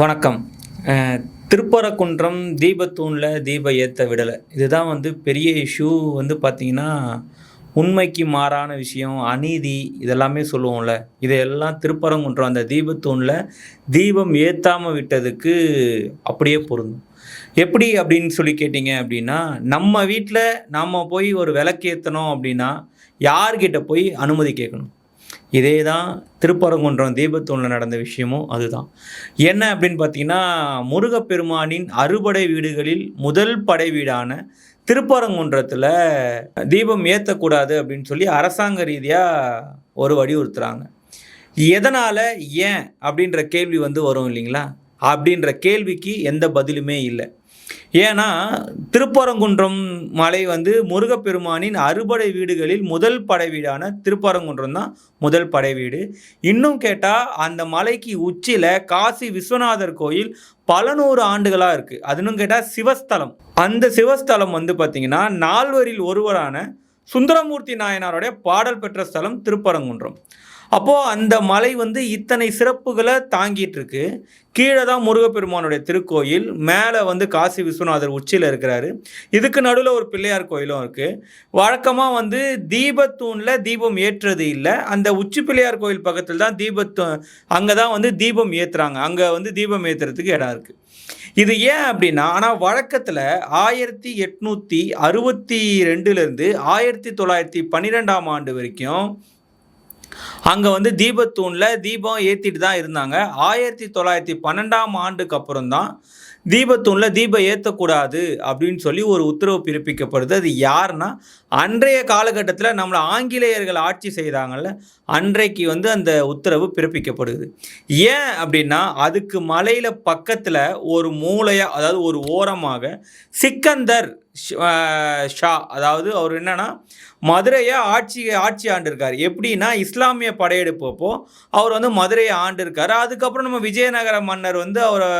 வணக்கம். திருப்பரக்குன்றம் தீபத்தூணில் தீப ஏற்ற விடலை. இதுதான் வந்து பெரிய இஷ்யூ வந்து பார்த்திங்கன்னா உண்மைக்கு மாறான விஷயம் அநீதி இதெல்லாமே சொல்லுவோம்ல. இதையெல்லாம் திருப்பரங்குன்றம் அந்த தீபத்தூணில் தீபம் ஏற்றாமல் விட்டதுக்கு அப்படியே பொருந்தும். எப்படி அப்படின்னு சொல்லி கேட்டிங்க அப்படின்னா நம்ம வீட்டில் நாம் போய் ஒரு விளக்கு ஏற்றணும் அப்படின்னா யார்கிட்ட போய் அனுமதி கேட்கணும்? இதே தான் திருப்பரங்குன்றம் தீபத்தூணில் நடந்த விஷயமும் அதுதான். என்ன அப்படின்னு பார்த்தீங்கன்னா முருகப்பெருமானின் அறுபடை வீடுகளில் முதல் படை வீடான திருப்பரங்குன்றத்தில் தீபம் ஏற்றக்கூடாது அப்படின்னு சொல்லி அரசாங்க ரீதியாக ஒரு வலியுறுத்துகிறாங்க எதனால் ஏன் அப்படின்ற கேள்வி வந்து வரும் இல்லைங்களா? அப்படின்ற கேள்விக்கு எந்த பதிலுமே இல்லை. ஏன்னா திருப்பரங்குன்றம் மலை வந்து முருகப்பெருமானின் அறுபடை வீடுகளில் முதல் படை வீடான திருப்பரங்குன்றம் தான் முதல் படை வீடு. இன்னும் கேட்டால் அந்த மலைக்கு உச்சியில் காசி விஸ்வநாதர் கோயில் பல நூறு ஆண்டுகளாக இருக்குது அதுன்னு கேட்டால் சிவஸ்தலம். அந்த சிவஸ்தலம் வந்து பார்த்திங்கன்னா நால்வரில் ஒருவரான சுந்தரமூர்த்தி நாயனாருடைய பாடல் பெற்ற ஸ்தலம் திருப்பரங்குன்றம். அப்போது அந்த மலை வந்து இத்தனை சிறப்புகளை தாங்கிட்டு இருக்கு கீழே தான் முருகப்பெருமானுடைய திருக்கோயில் மேலே வந்து காசி விஸ்வநாதர் உச்சியில் இருக்கிறாரு. இதுக்கு நடுவில் ஒரு பிள்ளையார் கோயிலும் இருக்குது வழக்கமாக வந்து தீபத்தூணில் தீபம் ஏற்றுறது இல்லை. அந்த உச்சி பிள்ளையார் கோயில் பக்கத்தில் தான் தீபத்து அங்கே தான் வந்து தீபம் ஏற்றுறாங்க அங்கே வந்து தீபம் ஏற்றுறதுக்கு இடம் இருக்குது இது ஏன் அப்படின்னா ஆனால் வழக்கத்தில் ஆயிரத்தி எட்நூற்றி அறுபத்தி ரெண்டுலேருந்து ஆயிரத்தி தொள்ளாயிரத்தி பன்னிரெண்டாம் ஆண்டு வரைக்கும் அங்கே வந்து தீபத்தூணில் தீபம் ஏற்றிட்டு தான் இருந்தாங்க. ஆயிரத்தி தொள்ளாயிரத்தி பன்னெண்டாம் ஆண்டுக்கு அப்புறம் தான் தீபத்தூணில் தீபம் ஏற்றக்கூடாது அப்படின்னு சொல்லி ஒரு உத்தரவு பிறப்பிக்கப்படுது. அது யாருன்னா அன்றைய காலகட்டத்தில் நம்மளை ஆங்கிலேயர்கள் ஆட்சி செய்தாங்கல்ல அன்றைக்கு வந்து அந்த உத்தரவு பிறப்பிக்கப்படுது. ஏன் அப்படின்னா அதுக்கு மலையில் பக்கத்தில் ஒரு மூலையாக அதாவது ஒரு ஓரமாக சிக்கந்தர் ஷா அதாவது அவர் என்னன்னா மதுரையை ஆட்சி ஆட்சி ஆண்டிருக்கார். எப்படின்னா இஸ்லாமிய படையெடுப்பப்போ அவர் வந்து மதுரையை ஆண்டிருக்கார். அதுக்கப்புறம் நம்ம விஜயநகர மன்னர் வந்து அவரை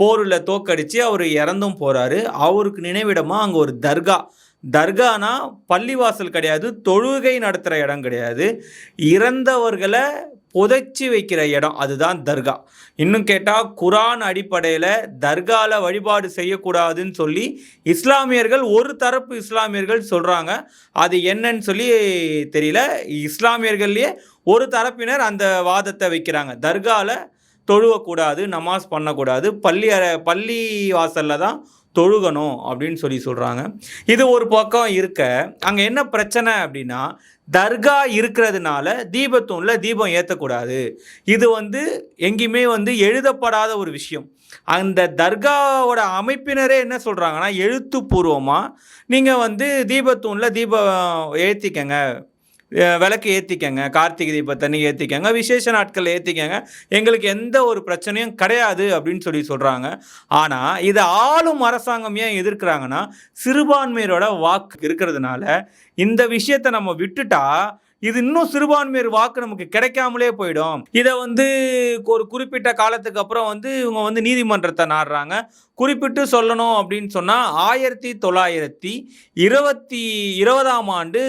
போரில் தோக்கடித்து அவர் இறந்தும் போகிறாரு அவருக்கு நினைவிடமாக அங்கே ஒரு தர்கா. தர்கானா பள்ளிவாசல் கிடையாது தொழுகை நடத்துகிற இடம் கிடையாது. இறந்தவர்களை புதைச்சி வைக்கிற இடம் அதுதான் தர்கா. இன்னும் கேட்டால் குரான் அடிப்படையில் தர்காவில் வழிபாடு செய்யக்கூடாதுன்னு சொல்லி இஸ்லாமியர்கள் ஒரு தரப்பு இஸ்லாமியர்கள் சொல்கிறாங்க அது என்னன்னு சொல்லி தெரியல. இஸ்லாமியர்கள்லேயே ஒரு தரப்பினர் அந்த வாதத்தை வைக்கிறாங்க. தர்காவில் தொழுவக்கூடாது நமாஸ் பண்ணக்கூடாது பள்ளி அறை பள்ளி வாசலில் தான் தொழுகணும் அப்படின்னு சொல்லி சொல்கிறாங்க இது ஒரு பக்கம் இருக்க அங்கே என்ன பிரச்சனை அப்படின்னா தர்கா இருக்கிறதுனால தீபத்தூணில் தீபம் ஏற்றக்கூடாது இது வந்து எங்கேயுமே வந்து எழுதப்படாத ஒரு விஷயம். அந்த தர்காவோட அமைப்பினரே என்ன சொல்கிறாங்கன்னா எழுத்துப்பூர்வமாக நீங்கள் வந்து தீபத்தூணில் தீபம் ஏற்றிக்கங்க விளக்கு ஏற்றிக்கங்க கார்த்திகை தீபத்தண்ணி ஏற்றிக்கங்க விசேஷ நாட்கள் ஏற்றிக்கங்க எங்களுக்கு எந்த ஒரு பிரச்சனையும் கிடையாது அப்படின்னு சொல்லி சொல்கிறாங்க ஆனால் இதை ஆளும் அரசாங்கம் ஏன் எதிர்க்கிறாங்கன்னா சிறுபான்மையரோட வாக்கு இருக்கிறதுனால இந்த விஷயத்தை நம்ம விட்டுட்டா இது இன்னும் சிறுபான்மையர் வாக்கு நமக்கு கிடைக்காமலே போயிடும். இதை வந்து ஒரு குறிப்பிட்ட காலத்துக்கு அப்புறம் வந்து இவங்க வந்து நீதிமன்றத்தை நாடுறாங்க. குறிப்பிட்டு சொல்லணும் அப்படின்னு சொன்னால் ஆயிரத்தி தொள்ளாயிரத்தி இருபத்தி இருபதாம் ஆண்டு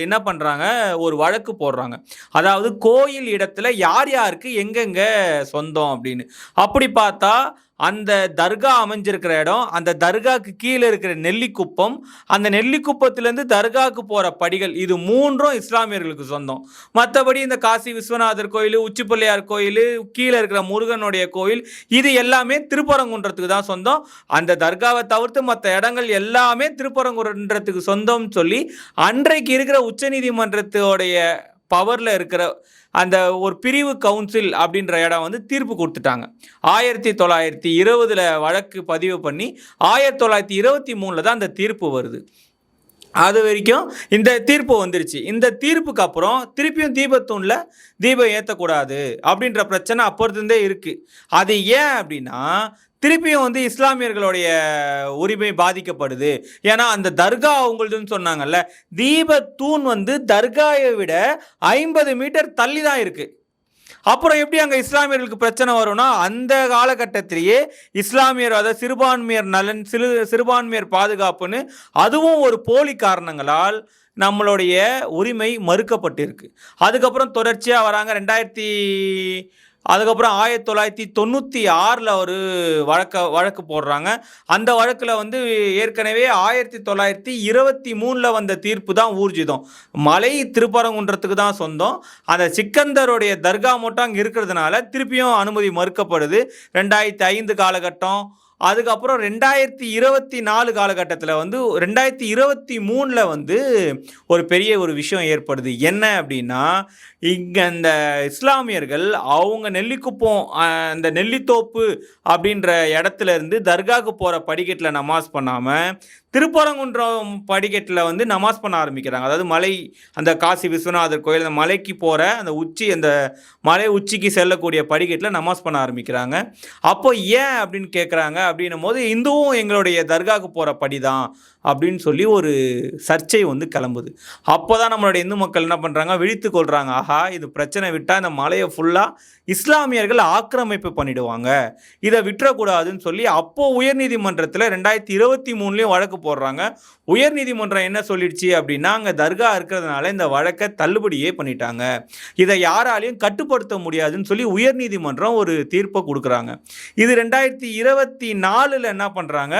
என்ன பண்ணுறாங்க ஒரு வழக்கு போடுறாங்க. அதாவது கோயில் இடத்துல யார் யாருக்கு எங்கெங்க சொந்தம் அப்படின்னு. அப்படி பார்த்தா அந்த தர்கா அமைஞ்சிருக்கிற இடம் அந்த தர்காக்கு கீழே இருக்கிற நெல்லிக்குப்பம் அந்த நெல்லிக்குப்பத்திலேருந்து தர்காக்கு போகிற படிகள் இது மூன்றும் இஸ்லாமியர்களுக்கு சொந்தம். மற்றபடி இந்த காசி விஸ்வநாதர் கோயில் உச்சிப்பிள்ளையார் கோயில் கீழே இருக்கிற முருகனுடைய கோயில் இது எல்லாமே திருப்பரங்குன்றத்துக்கு தான் சொந்தம். அந்த தர்காவை தவிர்த்து மற்ற இடங்கள் எல்லாமே திருப்பரங்குன்றத்துக்கு சொந்தம்னு சொல்லி அன்றைக்கு இருக்கிற உச்சநீதிமன்றத்தோடைய பவரில் இருக்கிற அந்த ஒரு பிரிவு கவுன்சில் அப்படின்ற இடம் வந்து தீர்ப்பு கொடுத்துட்டாங்க. ஆயிரத்தி தொள்ளாயிரத்தி இருபதில் வழக்கு பதிவு பண்ணி ஆயிரத்தி தொள்ளாயிரத்தி இருபத்தி மூணில் தான் அந்த தீர்ப்பு வருது. அது வரைக்கும் இந்த தீர்ப்பு வந்துருச்சு. இந்த தீர்ப்புக்கு அப்புறம் திருப்பியும் தீபத்தூணில் தீபம் ஏற்றக்கூடாது அப்படின்ற பிரச்சனை அப்போருந்தே இருக்குது அது ஏன் அப்படின்னா திருப்பியும் வந்து இஸ்லாமியர்களுடைய உரிமை பாதிக்கப்படுது. ஏன்னா அந்த தர்கா அவங்களுதுன்னு சொன்னாங்கல்ல தூண் வந்து தர்காயை விட ஐம்பது மீட்டர் தள்ளி தான் இருக்குது அப்புறம் எப்படி அங்கே இஸ்லாமியர்களுக்கு பிரச்சனை வரும்னா அந்த காலகட்டத்திலேயே இஸ்லாமியர் அதாவது சிறுபான்மையர் நலன் சிறு சிறுபான்மையர் பாதுகாப்புன்னு அதுவும் ஒரு போலி காரணங்களால் நம்மளுடைய உரிமை மறுக்கப்பட்டிருக்கு. அதுக்கப்புறம் தொடர்ச்சியாக வராங்க ரெண்டாயிரத்தி அதுக்கப்புறம் ஆயிரத்தி தொள்ளாயிரத்தி தொண்ணூற்றி ஆறில் ஒரு வழக்க வழக்கு போடுறாங்க. அந்த வழக்கில் வந்து ஏற்கனவே ஆயிரத்தி தொள்ளாயிரத்தி இருபத்தி மூணில் வந்த தீர்ப்பு தான் ஊர்ஜிதம். மலை திருப்பரங்குன்றத்துக்கு தான் சொந்தம். அந்த சிக்கந்தருடைய தர்கா மட்டும் அங்கே இருக்கிறதுனால திருப்பியும் அனுமதி மறுக்கப்படுது. ரெண்டாயிரத்தி ஐந்து காலகட்டம் அதுக்கப்புறம் ரெண்டாயிரத்தி இருபத்தி நாலு காலகட்டத்தில் வந்து ரெண்டாயிரத்தி இருபத்தி மூணில் வந்து ஒரு பெரிய ஒரு விஷயம் ஏற்படுது. என்ன அப்படின்னா இங்கே இந்த இஸ்லாமியர்கள் அவங்க நெல்லிக்குப்போம் அந்த நெல்லித்தோப்பு அப்படின்ற இடத்துல இருந்து தர்காவுக்கு போகிற படிக்கட்டில் நமாஸ் பண்ணாமல் திருப்பரங்குன்றம் படிக்கட்டில் வந்து நமாஸ் பண்ண ஆரம்பிக்கிறாங்க. அதாவது மலை அந்த காசி விஸ்வநாதர் கோயில் அந்த மலைக்கு போகிற அந்த உச்சி அந்த மலை உச்சிக்கு செல்லக்கூடிய படிக்கட்டில் நமாஸ் பண்ண ஆரம்பிக்கிறாங்க. அப்போ ஏன் அப்படின்னு கேட்குறாங்க அப்படின்னும் போது இந்துவும் எங்களுடைய தர்காவுக்கு போகிற படி தான் அப்படின்னு சொல்லி ஒரு சர்ச்சை வந்து கிளம்புது. அப்போ தான் நம்மளுடைய இந்து மக்கள் என்ன பண்ணுறாங்க விழித்து கொள்கிறாங்க ஆஹா இது பிரச்சனை விட்டால் இந்த மலையை ஃபுல்லாக இஸ்லாமியர்கள் ஆக்கிரமிப்பு பண்ணிடுவாங்க. இதை விட்டுறக்கூடாதுன்னு சொல்லி அப்போது உயர்நீதிமன்றத்தில் ரெண்டாயிரத்தி இருபத்தி மூணுலேயும் வழக்கு போடுறாங்க. உயர்நீதிமன்றம் என்ன சொல்லிடுச்சு அப்படின்னா அங்கே தர்கா இருக்கிறதுனால இந்த வழக்கை தள்ளுபடியே பண்ணிட்டாங்க. இதை யாராலையும் கட்டுப்படுத்த முடியாதுன்னு சொல்லி உயர்நீதிமன்றம் ஒரு தீர்ப்பை கொடுக்குறாங்க. இது ரெண்டாயிரத்தி இருபத்தி நாலில் என்ன பண்ணுறாங்க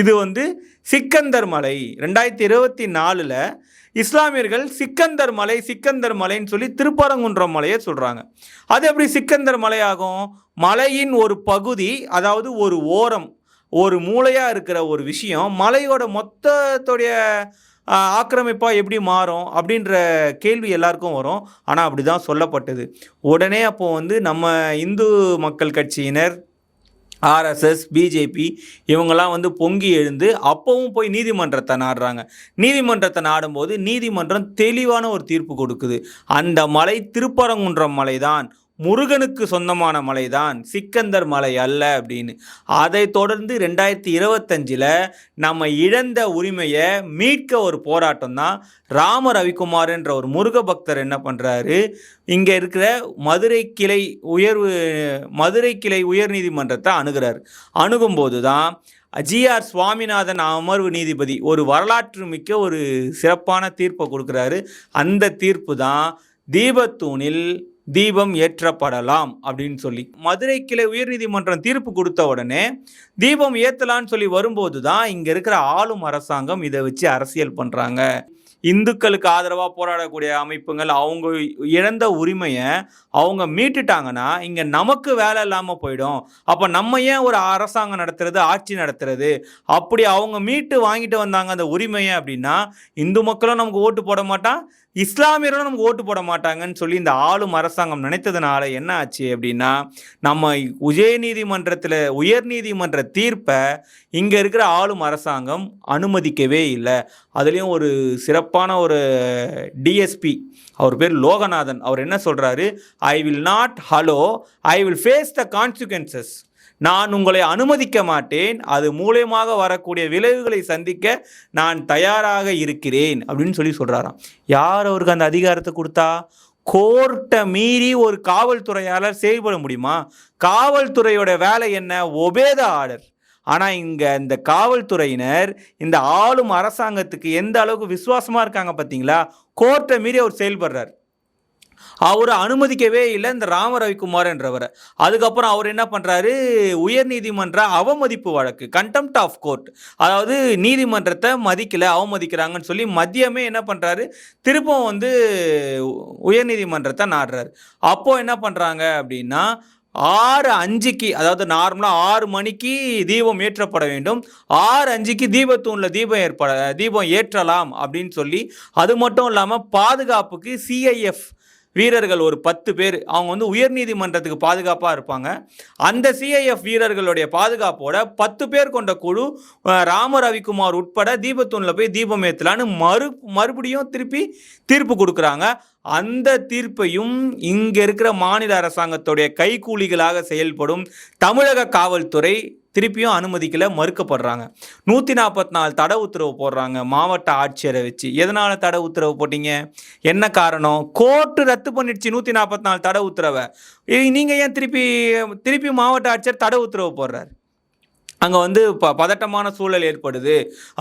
இது வந்து சிக்கந்தர் மலை. ரெண்டாயிரத்தி இருபத்தி நாலில் இஸ்லாமியர்கள் சிக்கந்தர் மலை சிக்கந்தர் மலைன்னு சொல்லி திருப்பரங்குன்றம் மலையை சொல்கிறாங்க அது எப்படி சிக்கந்தர் மலையாகும்? மலையின் ஒரு பகுதி அதாவது ஒரு ஓரம் ஒரு மூலையாக இருக்கிற ஒரு விஷயம் மலையோட மொத்தத்துடைய ஆக்கிரமிப்பாக எப்படி மாறும் அப்படின்ற கேள்வி எல்லாருக்கும் வரும். ஆனால் அப்படி தான் சொல்லப்பட்டது. உடனே அப்போது வந்து நம்ம இந்து மக்கள் கட்சியினர் ஆர்எஸ்எஸ் பிஜேபி இவங்கெல்லாம் வந்து பொங்கி எழுந்து அப்பவும் போய் நீதிமன்றத்தை நாடுறாங்க. நீதிமன்றத்தை நாடும்போது நீதிமன்றம் தெளிவான ஒரு தீர்ப்பு கொடுக்குது. அந்த மலை திருப்பரங்குன்றம் மலைதான் முருகனுக்கு சொந்தமான மலைதான். சிக்கந்தர் மலை அல்ல அப்படின்னு. அதை தொடர்ந்து ரெண்டாயிரத்தி இருபத்தஞ்சில் நம்ம இழந்த உரிமையை மீட்க ஒரு போராட்டம் தான் ராம ரவிக்குமார் என்ற ஒரு முருக பக்தர் என்ன பண்ணுறாரு இங்கே இருக்கிற மதுரை கிளை உயர்வு மதுரை கிளை உயர்நீதிமன்றத்தை அணுகிறார். அணுகும்போது தான் ஜிஆர் சுவாமிநாதன் அமர்வு நீதிபதி ஒரு வரலாற்று மிக்க ஒரு சிறப்பான தீர்ப்பை கொடுக்குறாரு. அந்த தீர்ப்பு தான் தீபத்தூணில் தீபம் ஏற்றப்படலாம் அப்படின்னு சொல்லி. மதுரை கிளை உயர்நீதிமன்றம் தீர்ப்பு கொடுத்த உடனே தீபம் ஏற்றலான்னு சொல்லி வரும்போது தான் இங்கே இருக்கிற ஆளும் அரசாங்கம் இதை வச்சு அரசியல் பண்ணுறாங்க இந்துக்களுக்கு ஆதரவாக போராடக்கூடிய அமைப்புகள் அவங்க இழந்த உரிமையை அவங்க மீட்டுட்டாங்கன்னா இங்கே நமக்கு வேலை இல்லாமல் போயிடும். அப்போ நம்ம ஏன் ஒரு அரசாங்கம் நடத்துறது ஆட்சி நடத்துறது? அப்படி அவங்க மீட்டு வாங்கிட்டு வந்தாங்க அந்த உரிமையை அப்படின்னா இந்து மக்களும் நமக்கு ஓட்டு போட மாட்டான் இஸ்லாமியர்களும் நமக்கு ஓட்டு போட மாட்டாங்கன்னு சொல்லி இந்த ஆளும் அரசாங்கம் நினைத்ததுனால என்ன ஆச்சு அப்படின்னா நம்ம உயர்நீதிமன்றத்தில் உயர்நீதிமன்ற தீர்ப்பை இங்கே இருக்கிற ஆளும் அரசாங்கம் அனுமதிக்கவே இல்லை. அதுலேயும் ஒரு சிறப்பான ஒரு டிஎஸ்பி அவர் பேர் லோகநாதன் அவர் என்ன சொல்கிறாரு I will not hello I will face the consequences நான் உங்களை அனுமதிக்க மாட்டேன். அது மூலயமாக வரக்கூடிய விளைவுகளை சந்திக்க நான் தயாராக இருக்கிறேன் அப்படின்னு சொல்லி சொல்கிறாராம் யார் அவருக்கு அந்த அதிகாரத்தை கொடுத்தா? கோர்ட்டை மீறி ஒரு காவல்துறையாளர் செயல்பட முடியுமா? காவல்துறையோட வேலை என்ன? Obey the order. ஆனால் இங்கே இந்த காவல்துறையினர் இந்த ஆளும் அரசாங்கத்துக்கு எந்த அளவுக்கு விசுவாசமாக இருக்காங்க பார்த்தீங்களா கோர்ட்டை மீறி அவர் செயல்படுறார். அவரை அனுமதிக்கவே இல்லை இந்த ராம ரவிக்குமார் என்றவரை. அதுக்கப்புறம் அவர் என்ன பண்ணுறாரு உயர்நீதிமன்ற அவமதிப்பு வழக்கு கண்டெம்ட் ஆஃப் கோர்ட் அதாவது நீதிமன்றத்தை மதிக்கலை அவமதிக்கிறாங்கன்னு சொல்லி மதியமே என்ன பண்ணுறாரு திருப்பவும் வந்து உயர்நீதிமன்றத்தை நாடுறாரு. அப்போது என்ன பண்ணுறாங்க அப்படின்னா ஆறு அஞ்சுக்கு அதாவது நார்மலாக ஆறு மணிக்கு தீபம் ஏற்றப்பட வேண்டும். ஆறு அஞ்சுக்கு தீபத்தூணில் தீபம் ஏற்பட தீபம் ஏற்றலாம் அப்படின்னு சொல்லி அது மட்டும் இல்லாமல் பாதுகாப்புக்கு சிஐஎஃப் வீரர்கள் ஒரு பத்து பேர். அவங்க வந்து உயர்நீதிமன்றத்துக்கு பாதுகாப்பாக இருப்பாங்க. அந்த சிஐஎஃப் வீரர்களுடைய பாதுகாப்போட பத்து பேர் கொண்ட குழு ராம ரவிக்குமார் உட்பட தீபத்தூனில் போய் தீபம் ஏற்றலான்னு மறு மறுபடியும் திருப்பி தீர்ப்பு கொடுக்குறாங்க. அந்த தீர்ப்பையும் இங்கே இருக்கிற மாநில அரசாங்கத்துடைய கைக்கூலிகளாக செயல்படும் தமிழக காவல்துறை திருப்பியும் அனுமதிக்கல மறுக்கப்படுறாங்க. நூற்றி நாற்பத்தி நாலு தடை உத்தரவு போடுறாங்க மாவட்ட ஆட்சியரை வச்சு. எதனால தடை உத்தரவு போட்டீங்க? என்ன காரணம்? கோர்ட்டு ரத்து பண்ணிடுச்சு நூற்றி நாற்பத்தி நாலு தடை உத்தரவை. நீங்கள் ஏன் திருப்பி திருப்பி மாவட்ட ஆட்சியர் தடை உத்தரவு போடுறாரு? அங்கே வந்து ப பதட்டமான சூழல் ஏற்படுது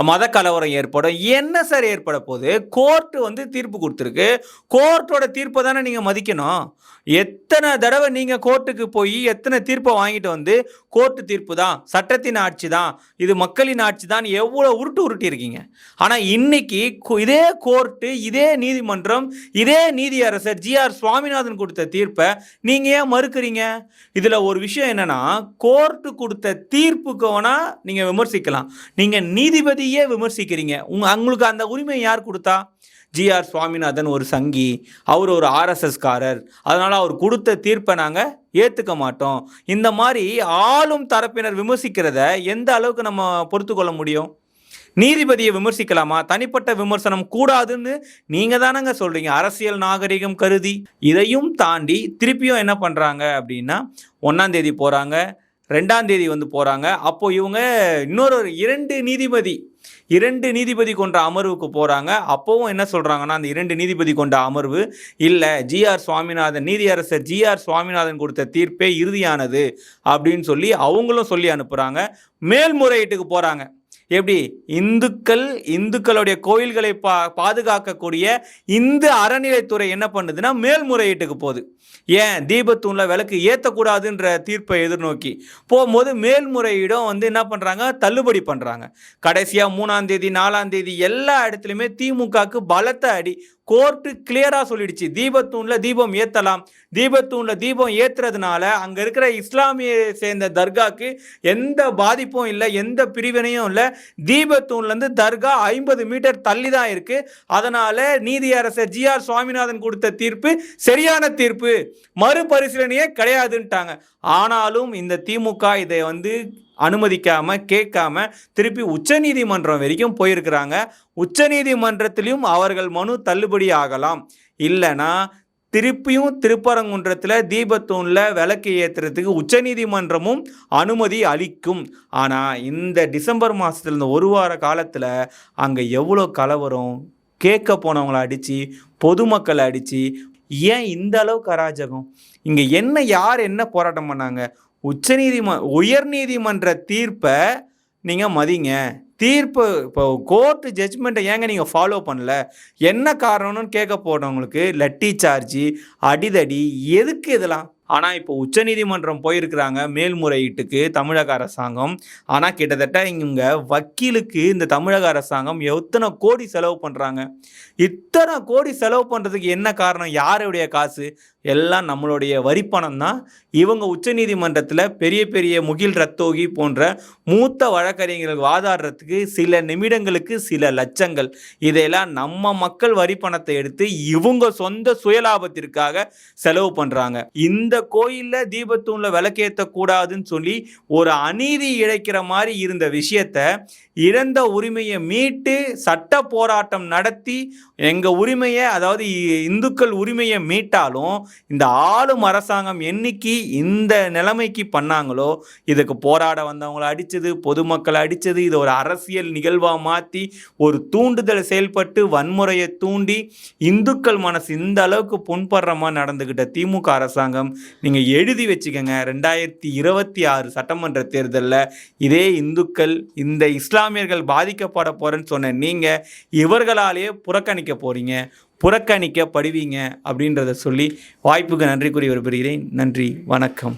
மத கலவரம் ஏற்படும். என்ன சார் ஏற்பட போகுது? கோர்ட்டு வந்து தீர்ப்பு கொடுத்துருக்கு. கோர்ட்டோட தீர்ப்பை தானே நீங்கள் மதிக்கணும். எத்தனை தடவை நீங்கள் கோர்ட்டுக்கு போய் எத்தனை தீர்ப்பை வாங்கிட்டு வந்து கோர்ட்டு தீர்ப்பு தான்? சட்டத்தின் ஆட்சி தான். இது மக்களின் ஆட்சி தான். எவ்வளோ உருட்டு உருட்டி இருக்கீங்க. ஆனால் இன்னைக்கு இதே கோர்ட்டு இதே நீதிமன்றம் இதே நீதியரசர் ஜிஆர் சுவாமிநாதன் கொடுத்த தீர்ப்பை நீங்கள் ஏன் மறுக்கிறீங்க? இதில் ஒரு விஷயம் என்னன்னா கோர்ட்டு கொடுத்த தீர்ப்புக்கு வேணா நீங்கள் விமர்சிக்கலாம். நீங்கள் நீதிபதியே விமர்சிக்கிறீங்க. உங்க உங்களுக்கு அந்த உரிமை யார் கொடுத்தா? ஜிஆர் சுவாமிநாதன் ஒரு சங்கி. அவர் ஒரு ஆர்எஸ்எஸ்காரர் அதனால் அவர் கொடுத்த தீர்ப்பை நாங்கள் ஏற்றுக்க மாட்டோம். இந்த மாதிரி ஆளும் தரப்பினர் விமர்சிக்கிறத எந்த அளவுக்கு நம்ம பொறுத்துக்கொள்ள முடியும்? நீதிபதியை விமர்சிக்கலாமா? தனிப்பட்ட விமர்சனம் கூடாதுன்னு நீங்கள் தானங்க சொல்கிறீங்க அரசியல் நாகரிகம் கருதி. இதையும் தாண்டி திருப்பியும் என்ன பண்ணுறாங்க அப்படின்னா ஒன்றாம் தேதி போகிறாங்க ரெண்டாம் தேதி வந்து போகிறாங்க அப்போ இவங்க இன்னொரு ஒரு இரண்டு நீதிபதி இரண்டு நீதிபதி கொண்ட அமர்வுக்கு போகிறாங்க அப்போவும் என்ன சொல்கிறாங்கன்னா அந்த இரண்டு நீதிபதி கொண்ட அமர்வு இல்லை ஜிஆர் சுவாமிநாதன் நீதியரசர் ஜிஆர் சுவாமிநாதன் கொடுத்த தீர்ப்பே இறுதியானது அப்படின்னு சொல்லி அவங்களும் சொல்லி அனுப்புகிறாங்க மேல்முறையீட்டுக்கு போகிறாங்க எப்படி? இந்துக்கள் இந்துக்களுடைய கோயில்களை பா பாதுகாக்கக்கூடிய இந்து அறநிலைத்துறை என்ன பண்ணுதுன்னா மேல்முறையீட்டுக்கு போகுது. ஏன்? தீபத்தூண்ல விளக்கு ஏற்றக்கூடாதுன்ற தீர்ப்பை எதிர்நோக்கி. போகும்போது மேல்முறையீடும் வந்து என்ன பண்ணுறாங்க தள்ளுபடி பண்ணுறாங்க கடைசியாக மூணாம் தேதி நாலாம் தேதி எல்லா இடத்துலையுமே திமுகவுக்கு பலத்த அடி கோர்ட்டு கிளியரா சொல்லிடுச்சு. தீபத்தூண்ல தீபம் ஏற்றலாம் தீபத்தூண்ல தீபம் ஏற்றுறதுனால அங்கே இருக்கிற இஸ்லாமிய சேர்ந்த தர்காக்கு எந்த பாதிப்பும் இல்லை எந்த பிரிவினையும் இல்லை. தீபத்தூண்லேருந்து தர்கா ஐம்பது மீட்டர் தள்ளி தான் இருக்குது அதனால் நீதியரசர் ஜிஆர் சுவாமிநாதன் கொடுத்த தீர்ப்பு சரியான தீர்ப்பு. மறுபரிசீலனையே கிடையாதுன்ட்டாங்க. ஆனாலும் இந்த திமுக இதை வந்து அனுமதிக்காமல் கேட்காம திருப்பி உச்சநீதிமன்றம் வரைக்கும் போயிருக்கிறாங்க. உச்சநீதிமன்றத்திலையும் அவர்கள் மனு தள்ளுபடி ஆகலாம். இல்லைன்னா திருப்பியும் திருப்பரங்குன்றத்தில் தீபத்தூணில் விளக்கு ஏற்றுறதுக்கு உச்சநீதிமன்றமும் அனுமதி அளிக்கும். ஆனால் இந்த டிசம்பர் மாதத்தில் இந்த ஒரு வார காலத்தில் அங்கே எவ்வளோ கலவரம்? கேட்க போனவங்களை அடித்து பொதுமக்களை அடித்து ஏன் இந்த அளவுக்கு அராஜகம்? இங்கே என்ன யார் என்ன போராட்டம் பண்ணாங்க? உச்சநீதிம உயர்நீதிமன்ற தீர்ப்பை நீங்கள் மதிங்க. தீர்ப்பு இப்போ கோர்ட்டு ஜட்ஜ்மெண்ட்டை ஏங்க நீங்கள் ஃபாலோ பண்ணல? என்ன காரணம்னு கேட்க போனவங்களுக்கு லட்டி சார்ஜி அடிதடி எதுக்கு இதெல்லாம்? ஆனால் இப்போ உச்சநீதிமன்றம் போயிருக்கிறாங்க மேல்முறையீட்டுக்கு தமிழக அரசாங்கம். ஆனால் கிட்டத்தட்ட இங்க வக்கீலுக்கு இந்த தமிழக அரசாங்கம் எத்தனை கோடி செலவு பண்ணுறாங்க இத்தனை கோடி செலவு பண்ணுறதுக்கு என்ன காரணம்? யாருடைய காசு? எல்லாம் நம்மளுடைய வரிப்பணம் தான். இவங்க உச்சநீதிமன்றத்தில் பெரிய பெரிய முகில் ரத்தோகி போன்ற மூத்த வழக்கறிஞர்கள் வாதாடுறதுக்கு சில நிமிடங்களுக்கு சில லட்சங்கள். இதையெல்லாம் நம்ம மக்கள் வரிப்பணத்தை எடுத்து இவங்க சொந்த சுயலாபத்திற்காக செலவு பண்ணுறாங்க இந்த கோயிலில் தீபத்தூணில் விளக்கேற்றக்கூடாதுன்னு சொல்லி ஒரு அநீதி இழைக்கிற மாதிரி இருந்த விஷயத்த இழந்த உரிமையை மீட்டு சட்ட போராட்டம் நடத்தி எங்கள் உரிமையை அதாவது இ- இந்துக்கள் உரிமையை மீட்டாலும் இந்த ஆளும் அரசாங்கம் என்னைக்கு இந்த நிலைமைக்கு பண்ணாங்களோ இதுக்கு போராட வந்தவங்கள அடித்தது பொதுமக்களை அடித்தது இது ஒரு அரசியல் நிகழ்வாக மாற்றி ஒரு தூண்டுதல் செயல்பட்டு வன்முறையை தூண்டி இந்துக்கள் மனசு இந்த அளவுக்கு புண்படுற மாதிரி நடந்துக்கிட்ட திமுக அரசாங்கம் நீங்கள் எழுதி வச்சுக்கோங்க. ரெண்டாயிரத்தி இருபத்தி ஆறு சட்டமன்ற தேர்தலில் இதே இந்துக்கள் இந்த இஸ்லாமியர்கள் பாதிக்கப்பட போகிறேன்னு சொன்ன நீங்கள் இவர்களாலேயே புறக்கணிக்க போகிறீங்க புறக்கணிக்கப்படுவீங்க அப்படின்றத சொல்லி வாய்ப்புக்கு நன்றி கூறி விரும்புகிறேன் நன்றி. வணக்கம்.